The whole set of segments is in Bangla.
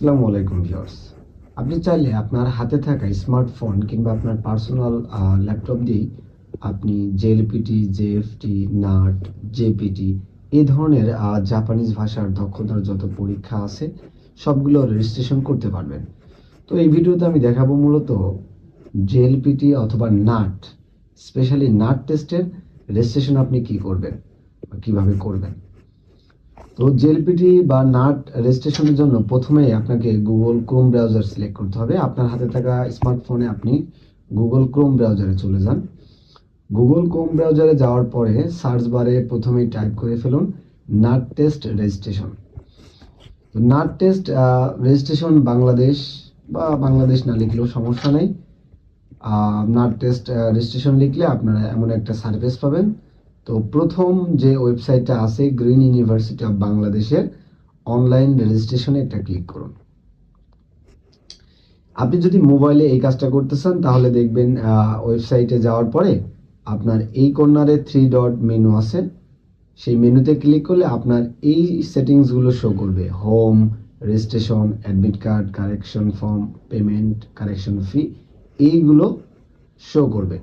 আসসালামু আলাইকুম আপনি চাইলে আপনার হাতে থাকা স্মার্টফোন কিংবা আপনার পার্সোনাল ল্যাপটপ দিয়েই আপনি জেএলপিটি, জেএফটি, নাট, জেপিটি এই ধরনের জাপানিজ ভাষার দক্ষতার যত পরীক্ষা আছে, সবগুলো রেজিস্ট্রেশন করতে পারবেন। তো এই ভিডিওতে আমি দেখাবো মূলত জেএলপিটি অথবা নাট স্পেশালি নাট টেস্টের রেজিস্ট্রেশন আপনি কি করবেন কীভাবে করবেন। তো জেলপিটি বা নাট রেজিস্ট্রেশনের জন্য প্রথমেই আপনাকে গুগল ক্রোম ব্রাউজার সিলেক্ট করতে হবে। আপনার হাতে থাকা স্মার্টফোনে আপনি গুগল ক্রোম ব্রাউজারে চলে যান। গুগল ক্রোম ব্রাউজারে যাওয়ার পরে সার্চ বারে প্রথমেই টাইপ করে ফেলুন নাট টেস্ট রেজিস্ট্রেশন তো নাট টেস্ট রেজিস্ট্রেশন বাংলাদেশ বা বাংলাদেশ না লিখলেও সমস্যা নেই। নাট টেস্ট রেজিস্ট্রেশন লিখলে আপনারা এমন একটা সার্ভিস পাবেন। তো প্রথম যে ওয়েবসাইটটা আছে গ্রিন ইউনিভার্সিটি অফ বাংলাদেশের অনলাইন রেজিস্ট্রেশনে একটা ক্লিক করুন। আপনি যদি মোবাইলে এই কাজটা করতে চান তাহলে দেখবেন ওয়েবসাইটে যাওয়ার পরে আপনার এই কর্নারে থ্রি ডট মেনু আছে। সেই মেনুতে ক্লিক করলে আপনার এই সেটিংসগুলো শো করবে। Home registration admit card correction form payment correction fee এইগুলো শো করবে।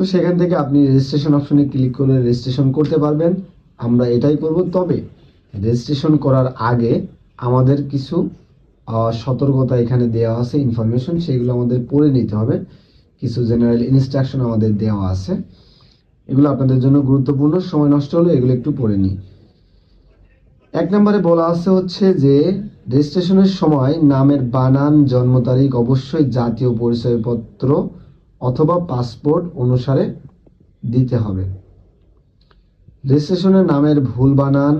তো সেখান থেকে আপনি রেজিস্ট্রেশন অপশনে ক্লিক করে রেজিস্ট্রেশন করতে পারবেন। আমরা এটাই করব। তবে রেজিস্ট্রেশন করার আগে আমাদের কিছু সতর্কতা এখানে দেওয়া আছে ইনফরমেশন সেগুলো আমাদের পড়ে নিতে হবে। কিছু জেনারেল ইনস্ট্রাকশন আমাদের দেওয়া আছে। এগুলো আপনাদের জন্য গুরুত্বপূর্ণ। সময় নষ্ট হলে এগুলো একটু পড়ে নিই। এক নম্বরে বলা আছে হচ্ছে যে রেজিস্ট্রেশনের সময় নামের বানান, জন্ম তারিখ, অবশ্যই জাতীয় পরিচয়পত্র অথবা পাসপোর্ট অনুসারে দিতে হবে। রেজিস্ট্রেশনের নামের ভুল বানান,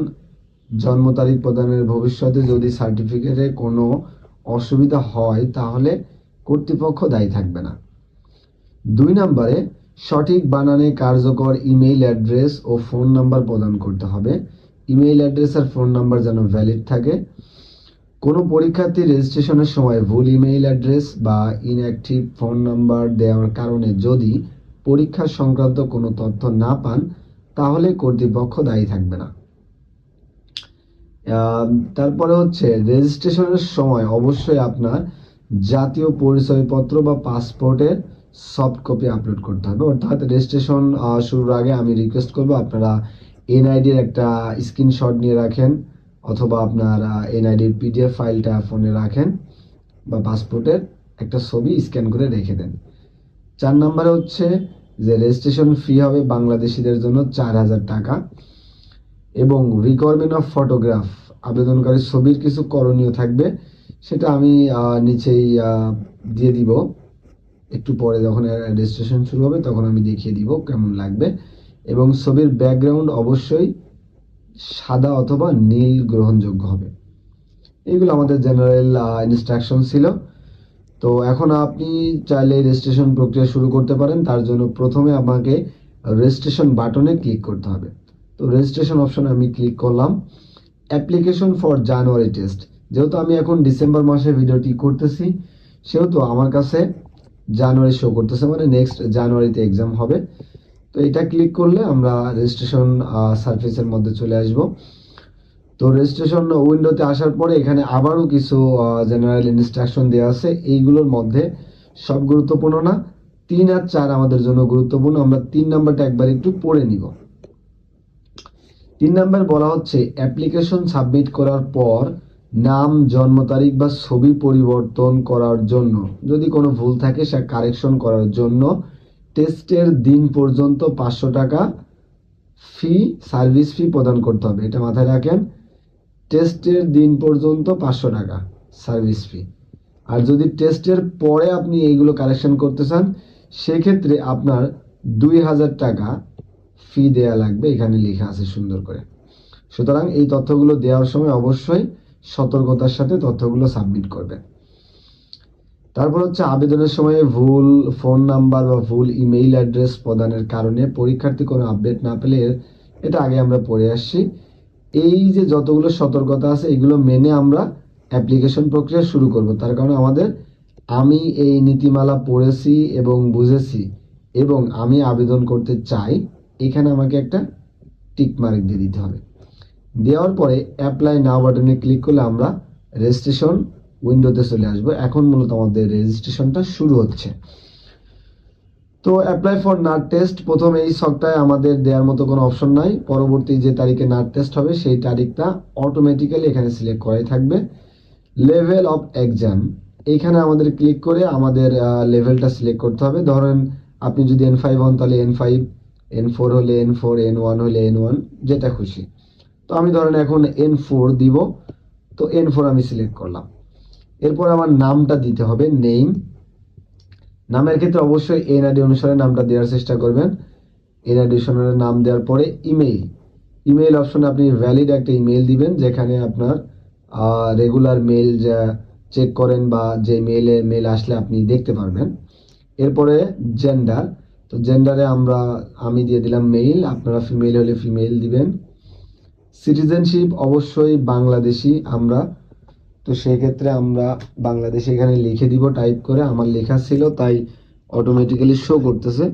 জন্ম তারিখ প্রদানের ভবিষ্যতে যদি সার্টিফিকেটে কোনো অসুবিধা হয়, তাহলে কর্তৃপক্ষ দায়ী থাকবে না। দুই নম্বরে, সঠিক বানানে কার্যকর ইমেইল অ্যাড্রেস ও ফোন নাম্বার প্রদান করতে হবে। ইমেইল অ্যাড্রেস আর ফোন নাম্বার যেন ভ্যালিড থাকে। কোনো পরীক্ষার্থী রেজিস্ট্রেশনের সময় ভুল ইমেইল অ্যাড্রেস বা ইনঅ্যাক্টিভ ফোন নাম্বার দেওয়ার কারণে যদি পরীক্ষা সংক্রান্ত কোনো তথ্য না পান, তাহলে কর্তৃপক্ষ দায়ী থাকবে না। তারপরে হচ্ছে রেজিস্ট্রেশনের সময় অবশ্যই আপনার জাতীয় পরিচয়পত্র বা পাসপোর্টের সফট কপি আপলোড করতে হবে। অর্থাৎ রেজিস্ট্রেশন শুরুর আগে আমি রিকোয়েস্ট করব আপনারা এনআইডির একটা স্ক্রিনশট নিয়ে রাখেন। অথবা আপনার এনআইডির পিডিএফ ফাইলটা ফোনে রাখেন বা পাসপোর্টের একটা ছবি স্ক্যান করে রেখে দেন। চার নম্বরে হচ্ছে যে রেজিস্ট্রেশন ফি হবে বাংলাদেশিদের জন্য চার হাজার টাকা এবং রিকোয়ারমেন্ট অফ ফটোগ্রাফ আবেদনকারী ছবির কিছু করণীয় থাকবে, সেটা আমি নিচেই দিয়ে দিব। একটু পরে যখন রেজিস্ট্রেশন শুরু হবে তখন আমি দেখিয়ে দিব কেমন লাগবে। এবং ছবির ব্যাকগ্রাউন্ড অবশ্যই সাদা অথবা নীল গ্রহণযোগ্য হবে। এইগুলো আমাদের জেনারেল ইনস্ট্রাকশন ছিল। তো এখন আপনি চাইলে রেজিস্ট্রেশন প্রক্রিয়া শুরু করতে পারেন। তার জন্য প্রথমে আমাকে রেজিস্ট্রেশন বাটনে ক্লিক করতে হবে। তো রেজিস্ট্রেশন অপশনে আমি ক্লিক করলাম। অ্যাপ্লিকেশন ফর জানুয়ারি টেস্ট যেহেতু আমি এখন ডিসেম্বর মাসে ভিডিওটি করতেছি, সেহেতু আমার কাছে জানুয়ারি শো করতেছে মানে নেক্সট জানুয়ারিতে এক্সাম হবে। তো এটা ক্লিক করলে আমরা রেজিস্ট্রেশন সার্ভিসের মধ্যে চলে আসব। তো রেজিস্ট্রেশন উইন্ডোতে আসার পরে এখানে আবারও কিছু জেনারেল ইনস্ট্রাকশন দেওয়া আছে। এইগুলোর মধ্যে সব গুরুত্বপূর্ণ না। তিন আর চার আমাদের জন্য গুরুত্বপূর্ণ। আমরা তিন নাম্বারটা একবার একটু পড়ে নিব। তিন নাম্বার বলা হচ্ছে অ্যাপ্লিকেশন সাবমিট করার পর নাম, জন্ম তারিখ বা ছবি পরিবর্তন করার জন্য। যদি কোনো ভুল থাকে সে কারেকশন করার জন্য টেস্টের দিন পর্যন্ত পাঁচশো টাকা ফি, সার্ভিস ফি প্রদান করতে হবে। এটা মাথায় রাখেন, টেস্টের দিন পর্যন্ত পাঁচশো টাকা সার্ভিস ফি। আর যদি টেস্টের পরে আপনি এইগুলো কালেকশন করতে চান, সেক্ষেত্রে আপনার দুই হাজার টাকা ফি দেয়া লাগবে। এখানে লেখা আছে সুন্দর করে। সুতরাং এই তথ্যগুলো দেওয়ার সময় অবশ্যই সতর্কতার সাথে তথ্যগুলো সাবমিট করবেন। তারপর হচ্ছে আবেদনের সময় ভুল ফোন নাম্বার বা ভুল ইমেইল অ্যাড্রেস প্রদানের কারণে পরীক্ষার্থী কোনো আপডেট না পেলে এটা আগে আমরা পড়ে আসছি। এই যে যতগুলো সতর্কতা আছে, এগুলো মেনে আমরা অ্যাপ্লিকেশন প্রক্রিয়া শুরু করব। তার কারণে আমাদের আমি এই নীতিমালা পড়েছি এবং বুঝেছি এবং আমি আবেদন করতে চাই, এখানে আমাকে একটা টিক মার্ক দিয়ে দিতে হবে। দেওয়ার পরে অ্যাপ্লাই নাও বাটনে ক্লিক করলে আমরা রেজিস্ট্রেশন উইন্ডোতে চলে আসব। এখন মূলত আমাদের রেজিস্ট্রেশনটা শুরু হচ্ছে। তো অ্যাপ্লাই ফর নাট টেস্ট প্রথম এই ছকটায় আমাদের দেওয়ার মতো কোনো অপশন নাই। পরবর্তী যে তারিখে নাট টেস্ট হবে, সেই তারিখটা অটোমেটিক্যালি এখানে সিলেক্ট করাই থাকবে। লেভেল অফ এক্সাম এইখানে আমাদের ক্লিক করে আমাদের লেভেলটা সিলেক্ট করতে হবে। ধরেন আপনি যদি এন ফাইভ হন, তাহলে এন ফাইভ এন ফোর হলে এন ফোর এন ওয়ান হলে এন ওয়ান যেটা খুশি। তো আমি ধরেন এখন এন ফোর দিব। তো এন ফোর আমি সিলেক্ট করলাম। এরপর আমার নামটা দিতে হবে নেম নামের ক্ষেত্রে অবশ্যই এনআইডি অনুসারে নামটা দেওয়ার চেষ্টা করবেন। এনআইডি অনুসারে নাম দেওয়ার পরে ইমেইল ইমেইল অপশনে আপনি ভ্যালিড একটা ইমেইল দিবেন, যেখানে আপনার রেগুলার মেল যা চেক করেন বা যে মেইলে মেল আসলে আপনি দেখতে পারবেন। এরপরে জেন্ডার তো জেন্ডারে আমরা, আমি দিয়ে দিলাম মেইল আপনারা ফিমেল হলে ফিমেল দিবেন। সিটিজেনশিপ অবশ্যই বাংলাদেশি, আমরা তো সেই ক্ষেত্রে আমরা বাংলাদেশে এখানে লিখে দিব টাইপ করে। আমার লেখা ছিল, তাই অটোমেটিক্যালি শো করতেছে।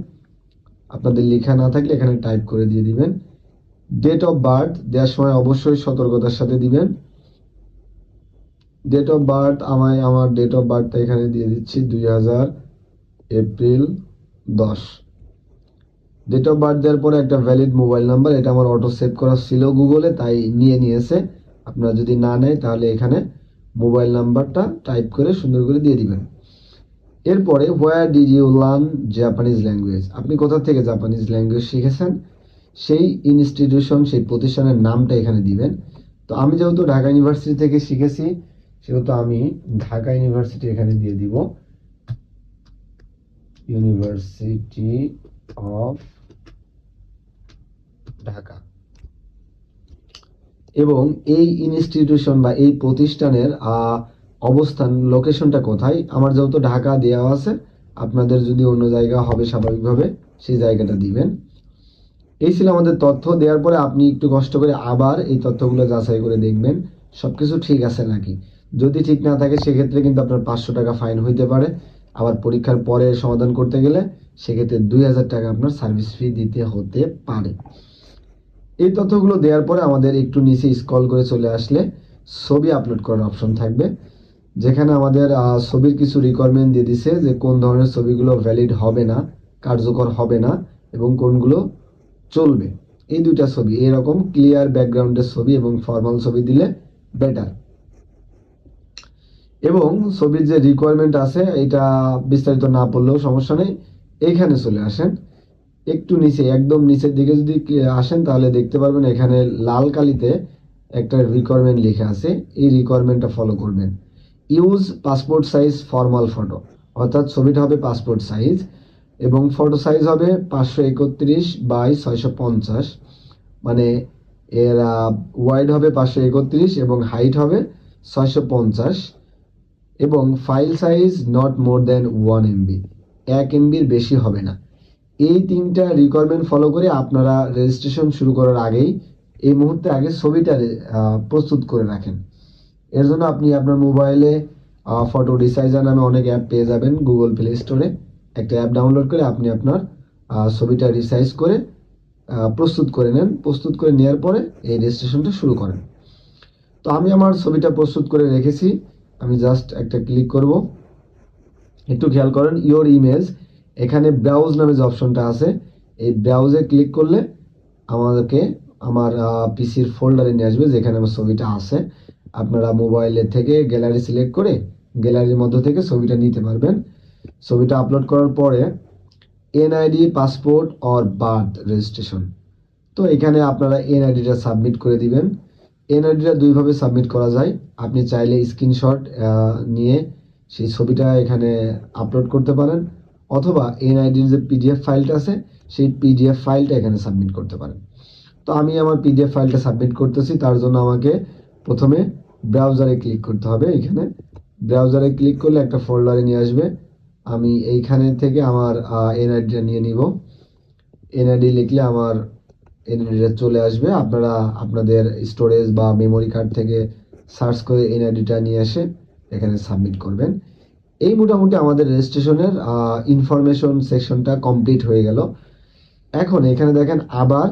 আপনাদের লেখা না থাকলে এখানে টাইপ করে দিয়ে দিবেন। ডেট অফ বার্থ দেওয়ার সময় অবশ্যই সতর্কতার সাথে দিবেন। ডেট অফ বার্থ আমায় আমার ডেট অফ বার্থটা এখানে দিয়ে দিচ্ছি, দুই হাজার এপ্রিল দশ। ডেট অফ বার্থ দেওয়ার পরে একটা ভ্যালিড মোবাইল নাম্বার এটা আমার অটো সেভ করা ছিল গুগলে তাই নিয়ে নিয়েছে। আপনারা যদি না নেয়, তাহলে এখানে মোবাইল নাম্বারটা টাইপ করে সুন্দর করে দিয়ে দিবেন। এরপরে where did you learn Japanese language আপনি কোথা থেকে জাপানিজ ল্যাঙ্গুয়েজ শিখেছেন? সেই ইনস্টিটিউশন সেই প্রতিষ্ঠানের নামটা এখানে দিবেন। তো আমি যেহেতু ঢাকা ইউনিভার্সিটি থেকে শিখেছি, সেহেতু আমি ঢাকা ইউনিভার্সিটি এখানে দিয়ে দিব। University of Dhaka. এবং এই ইনস্টিটিউশন বা এই প্রতিষ্ঠানের অবস্থান লোকেশনটা কোথায়? আমার যেহেতু ঢাকা দেওয়া আছে, আপনাদের যদি অন্য জায়গা হবে স্বাভাবিকভাবে, সেই জায়গাটা দিবেন। এই ছিল আমাদের তথ্য। দেওয়ার পরে আপনি একটু কষ্ট করে আবার এই তথ্যগুলো যাচাই করে দেখবেন সব কিছু ঠিক আছে নাকি? যদি ঠিক না থাকে, সেক্ষেত্রে কিন্তু আপনার পাঁচশো টাকা ফাইন হইতে পারে। আবার পরীক্ষার পরে সমাধান করতে গেলে, সেক্ষেত্রে দুই হাজার টাকা আপনার সার্ভিস ফি দিতে হতে পারে। এই তথ্যগুলো দেওয়ার পরে আমাদের একটু নিচে স্কল করে চলে আসলে ছবি আপলোড করার অপশন থাকবে। যেখানে আমাদের ছবির কিছু রিকোয়ারমেন্ট দিয়ে দিছে যে কোন ধরনের ছবিগুলো ভ্যালিড হবে না, কার্যকর হবে না এবং কোনগুলো চলবে। এই দুইটা ছবি, এরকম ক্লিয়ার ব্যাকগ্রাউন্ডের ছবি এবং ফর্মাল ছবি দিলে বেটার এবং ছবির যে রিকোয়ারমেন্ট আছে, এটা বিস্তারিত না পড়লেও সমস্যা নেই। এইখানে চলে আসেন। একটু নিচে, একদম নিচের দিকে যদি আসেন তাহলে দেখতে পারবেন এখানে লাল কালিতে একটা রিকোয়ারমেন্ট লেখা আছে। এই রিকোয়ারমেন্টটা ফলো করবেন। Use passport size formal photo অর্থাৎ ছবিটা হবে পাসপোর্ট সাইজ এবং ফটো সাইজ হবে পাঁচশো একত্রিশ বাই ছয়শো পঞ্চাশ। মানে এর ওয়াইড হবে পাঁচশো একত্রিশ এবং হাইট হবে ছয়শো পঞ্চাশ। এবং file size not more than one MB এক এমবির বেশি হবে না। এই তিনটা রিকোয়ারমেন্ট ফলো করে আপনারা রেজিস্ট্রেশন শুরু করার আগেই এই মুহূর্তে আগে ছবিটা প্রস্তুত করে রাখেন। এর জন্য আপনি আপনার মোবাইলে ফটো রিসাইজার নামে অনেক অ্যাপ পেয়ে যাবেন গুগল প্লে স্টোরে একটা অ্যাপ ডাউনলোড করে আপনি আপনার ছবিটা রিসাইজ করে প্রস্তুত করে নেন। প্রস্তুত করে নেওয়ার পরে এই রেজিস্ট্রেশনটা শুরু করেন। তো আমি আমার ছবিটা প্রস্তুত করে রেখেছি। আমি জাস্ট একটা ক্লিক করব। একটু খেয়াল করেন ইওর ইমেজ এখানে ব্রাউজ নামে যে অপশনটা আছে, এই ব্রাউজে ক্লিক করলে আমাদেরকে আমার পিসির ফোল্ডারে নিয়ে আসবে, যেখানে আমার ছবিটা আছে। আপনারা মোবাইলের থেকে গ্যালারি সিলেক্ট করে গ্যালারির মধ্য থেকে ছবিটা নিতে পারবেন। ছবিটা আপলোড করার পরে NID passport or birth registration তো এখানে আপনারা এনআইডিটা সাবমিট করে দিবেন। এনআইডিটা দুইভাবে সাবমিট করা যায়। আপনি চাইলে স্ক্রিনশট নিয়ে সেই ছবিটা এখানে আপলোড করতে পারেন। অথবা এনআইডির যে পিডিএফ ফাইলটা আছে, সেই পিডিএফ ফাইলটা এখানে সাবমিট করতে পারেন। তো আমি আমার পিডিএফ ফাইলটা সাবমিট করতেছি, তার জন্য আমাকে প্রথমে ব্রাউজারে ক্লিক করতে হবে। এখানে ব্রাউজারে ক্লিক করলে একটা ফোল্ডারে নিয়ে আসবে। আমি এইখানে থেকে আমার এনআইডিটা নিয়ে নিব। এনআইডি লিখলে আমার এনআইডিটা চলে আসবে। আপনারা আপনাদের স্টোরেজ বা মেমোরি কার্ড থেকে সার্চ করে এনআইডিটা নিয়ে এসে এখানে সাবমিট করবেন। এই মোটামুটি আমাদের রেজিস্ট্রেশনের ইনফরমেশন সেকশনটা কমপ্লিট হয়ে গেল। এখন এখানে দেখেন আবার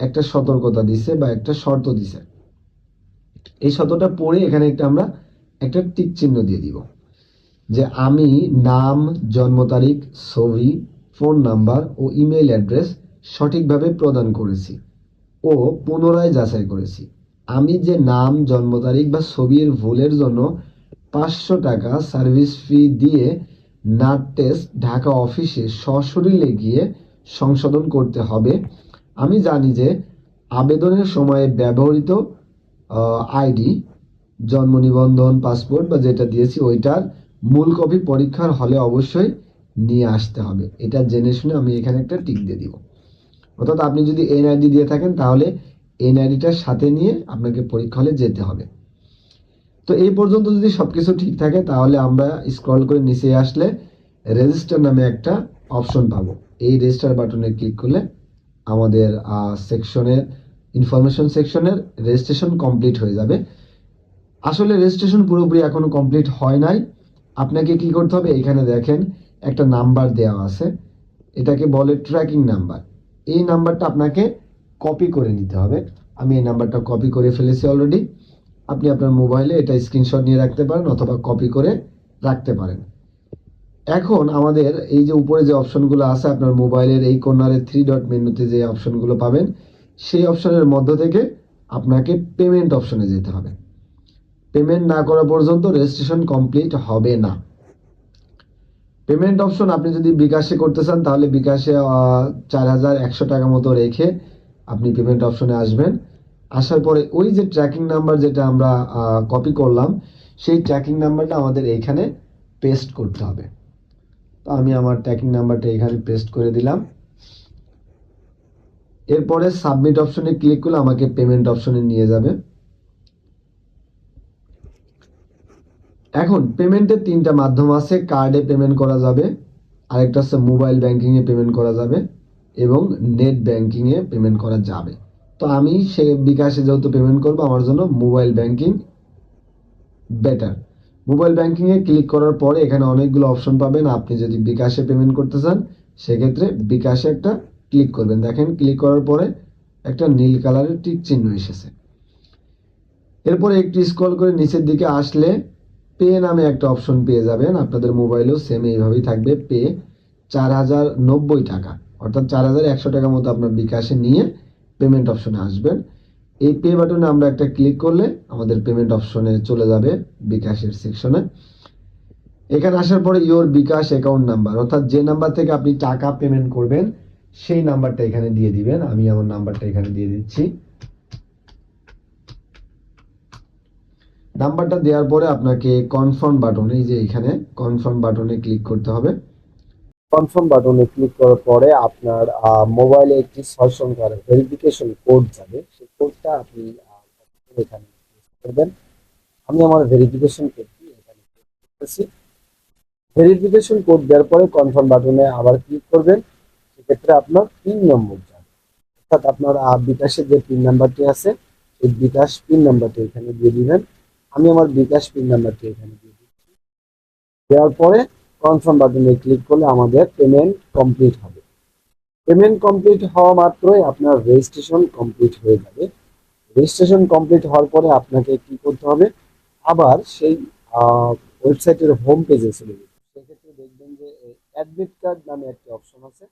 একটা সতর্কতা দিছে বা একটা শর্ত দিছে। এই শর্তটা পড়ে এখানে একটা আমরা একটা টিক চিহ্ন দিয়ে দিব। যে আমি নাম, জন্ম তারিখ, ছবি ফোন নাম্বার ও ইমেল অ্যাড্রেস সঠিকভাবে প্রদান করেছি ও পুনরায় যাচাই করেছি। আমি যে নাম, জন্ম তারিখ বা ছবির ভুলের জন্য পাঁচশো টাকা সার্ভিস ফি দিয়ে নাট টেস্ট ঢাকা অফিসে সশরীরে গিয়ে সংশোধন করতে হবে। আমি জানি যে আবেদনের সময়ে ব্যবহৃত আইডি, জন্ম নিবন্ধন, পাসপোর্ট বা যেটা দিয়েছি ওইটার মূল কপি পরীক্ষার হলে অবশ্যই নিয়ে আসতে হবে। এটা জেনে শুনে আমি এখানে একটা টিক দিয়ে দিব। অর্থাৎ আপনি যদি এনআইডি দিয়ে থাকেন তাহলে এনআইডিটার সাথে নিয়ে আপনাকে পরীক্ষা হলে যেতে হবে। তো এই পর্যন্ত যদি সবকিছু ঠিক থাকে, তাহলে আমরা স্ক্রল করে নিচে আসলে রেজিস্টার নামে একটা অপশন পাবো। এই রেজিস্টার বাটনে ক্লিক করলে আমাদের সেকশনের ইনফরমেশন সেকশনের রেজিস্ট্রেশন কমপ্লিট হয়ে যাবে। আসলে রেজিস্ট্রেশন পুরোপুরি এখনও কমপ্লিট হয় নাই। আপনাকে কি করতে হবে? এখানে দেখেন একটা নাম্বার দেওয়া আছে। এটাকে বলে ট্র্যাকিং নাম্বার এই নাম্বারটা আপনাকে কপি করে নিতে হবে। আমি এই নাম্বারটা কপি করে ফেলেছি অলরেডি আপনি আপনার মোবাইলে এটা স্ক্রিনশট নিয়ে রাখতে পারেন অথবা কপি করে রাখতে পারেন। এখন আমাদের এই যে উপরে যে অপশনগুলো আছে, আপনার মোবাইলের এই কর্নারে থ্রি ডট মেনুতে যে অপশনগুলো পাবেন, সেই অপশনের মধ্য থেকে আপনাকে পেমেন্ট অপশনে যেতে হবে। পেমেন্ট না করা পর্যন্ত রেজিস্ট্রেশন কমপ্লিট হবে না। পেমেন্ট অপশন আপনি যদি বিকাশে করতে চান, তাহলে বিকাশে চার হাজার একশো টাকা মতো রেখে আপনি পেমেন্ট অপশনে আসবেন। আসার পরে ওই যে ট্র্যাকিং নাম্বার যেটা আমরা কপি করলাম, সেই ট্র্যাকিং নাম্বারটা আমাদের এইখানে পেস্ট করতে হবে। তো আমি আমার ট্র্যাকিং নাম্বারটা এখানে পেস্ট করে দিলাম। এরপরে সাবমিট অপশনে ক্লিক করলে আমাকে পেমেন্ট অপশনে নিয়ে যাবে। এখন পেমেন্টের তিনটা মাধ্যম আছে কার্ডে পেমেন্ট করা যাবে, আরেকটা হচ্ছে মোবাইল ব্যাংকিংয়ে পেমেন্ট করা যাবে, এবং নেট ব্যাংকিংয়ে পেমেন্ট করা যাবে। তো আমি সে বিকাশে যেহেতু পেমেন্ট করব, আমার জন্য মোবাইল ব্যাংকিং বেটার মোবাইল ব্যাংকিংয়ে ক্লিক করার পরে এখানে অনেকগুলো অপশন পাবেন। আপনি যদি বিকাশে পেমেন্ট করতে চান, সেক্ষেত্রে বিকাশে একটা ক্লিক করবেন। দেখেন ক্লিক করার পরে একটা নীল কালারের টিক চিহ্ন এসেছে। এরপরে একটু স্ক্রল করে নিচের দিকে আসলে পে নামে একটা অপশন পেয়ে যাবেন। আপনাদের মোবাইলেও সেম এইভাবেই থাকবে। পে চার হাজার নব্বই টাকা। অর্থাৎ চার হাজার একশো টাকা মতো আপনার বিকাশে নিয়ে পেমেন্ট অপশনে আসবেন এই পে বাটনে আমরা একটা ক্লিক করলে আমাদের পেমেন্ট অপশনে চলে যাবে বিকাশের সেকশনে এখানে আসার পরে ইওর বিকাশ অ্যাকাউন্ট নাম্বার অর্থাৎ যে নাম্বার থেকে আপনি টাকা পেমেন্ট করবেন, সেই নাম্বারটা এখানে দিয়ে দিবেন। আমি আমার নাম্বারটা এখানে দিয়ে দিচ্ছি। নাম্বারটা দেওয়ার পরে আপনাকে কনফার্ম বাটন যে এখানে কনফার্ম বাটনে ক্লিক করতে হবে। কনফার্ম বাটনে ক্লিক করার পরে আপনার মোবাইলে একটি ছয় সংখ্যার ভেরিফিকেশন কোড যাবে। সেই কোডটা আপনি এখানে করবেন। আমি আমার ভেরিফিকেশন কোডটি এখানে করতেছি। ভেরিফিকেশন কোড দেওয়ার পরে কনফার্ম বাটনে আবার ক্লিক করবেন। সেক্ষেত্রে আপনার পিন নম্বর যাবে। অর্থাৎ আপনার বিকাশের যে পিন নাম্বারটি আছে, সেই বিকাশ পিন নাম্বারটি এখানে দিয়ে দিবেন। আমি আমার বিকাশ পিন নাম্বারটি এখানে দিয়ে দিচ্ছি। দেওয়ার পরে কনফার্ম বাটনে ক্লিক করলে আমাদের পেমেন্ট কমপ্লিট হবে। পেমেন্ট কমপ্লিট হওয়া মাত্রই আপনার রেজিস্ট্রেশন কমপ্লিট হয়ে যাবে। রেজিস্ট্রেশন কমপ্লিট হওয়ার পরে আপনাকে কি করতে হবে? আবার সেই ওয়েবসাইটের হোম পেজে চলে যেতে। সেক্ষেত্রে দেখবেন যে অ্যাডমিট কার্ড নামে একটি অপশন আছে।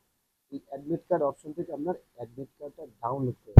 এই অ্যাডমিট কার্ড অপশন থেকে আপনার অ্যাডমিট কার্ডটা ডাউনলোড করে